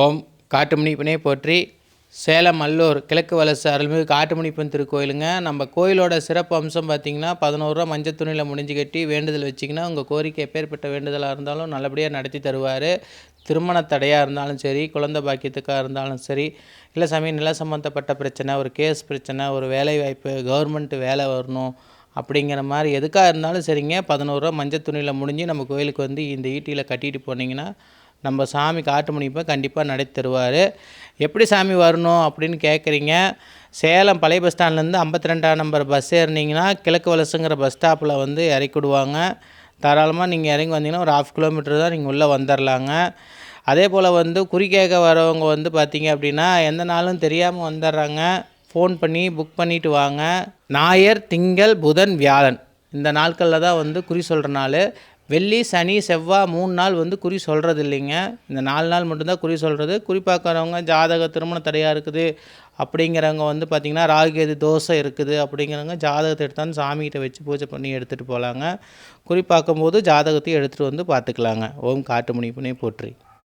ஓம் காட்டுமணிப்பனே போற்றி சேலம் அல்லூர் கிழக்கு வலசு அருள்மிகு காட்டுமணிப்பன் திருக்கோயிலுங்க. நம்ம கோயிலோட சிறப்பு அம்சம் பார்த்திங்கன்னா பதினோருவா மஞ்சள் துணியில் முடிஞ்சு கட்டி வேண்டுதல் வச்சிங்கன்னா உங்கள் கோரிக்கை எப்பேற்பட்ட வேண்டுதலாக இருந்தாலும் நல்லபடியாக நடத்தி தருவார். திருமண தடையாக இருந்தாலும் சரி குழந்தை பாக்கியத்துக்காக இருந்தாலும் சரி இல்லை சாமி நில சம்மந்தப்பட்ட பிரச்சனை ஒரு கேஸ் பிரச்சனை ஒரு வேலை வாய்ப்பு கவர்மெண்ட் வேலை வரணும் அப்படிங்கிற மாதிரி எதுக்காக இருந்தாலும் சரிங்க. பதினோருவா மஞ்சள் துணியில் முடிஞ்சு நம்ம கோயிலுக்கு வந்து இந்த ஈட்டியில் கட்டிட்டு போனீங்கன்னா நம்ம சாமி காட்டு மணிப்பை கண்டிப்பாக நடத்தி தருவார். எப்படி சாமி வரணும் அப்படின்னு கேட்குறீங்க சேலம் பழைய பஸ் ஸ்டாண்ட்லேருந்து ஐம்பத்தி ரெண்டாம் நம்பர் பஸ் ஏறினீங்கன்னா கிழக்கு வலசுங்கிற பஸ் ஸ்டாப்பில் வந்து இறக்கி விடுவாங்க தாராளமாக நீங்கள் இறங்கி வந்தீங்கன்னா ஒரு ஹாஃப் கிலோமீட்டர் தான் நீங்கள் உள்ளே வந்துடலாங்க அதே போல் வந்து குறி கேட்க வரவங்க வந்து பார்த்தீங்க அப்படின்னா எந்த நாளும் தெரியாமல் வந்துடுறாங்க ஃபோன் பண்ணி புக் பண்ணிட்டு வாங்க. ஞாயிறு திங்கள் புதன் வியாழன். இந்த நாட்களில் தான் வந்து குறி சொல்கிற நாள். வெள்ளி சனி செவ்வாய் மூணு நாள் வந்து குறி சொல்கிறது இல்லைங்க இந்த நாலு நாள் மட்டும்தான் குறி சொல்கிறது குறிப்பாக்கிறவங்க ஜாதக திருமண தடையாக இருக்குது. அப்படிங்கிறவங்க வந்து பார்த்திங்கன்னா ராகுகேது தோசை இருக்குது. அப்படிங்கிறவங்க ஜாதகத்தை எடுத்தாந்து சாமிகிட்ட வச்சு பூஜை பண்ணி எடுத்துகிட்டு போகலாங்க குறி பார்க்கும்போது ஜாதகத்தையும் எடுத்துகிட்டு வந்து பார்த்துக்கலாங்க. ஓம் காட்டு முனிப்புனே போற்றி.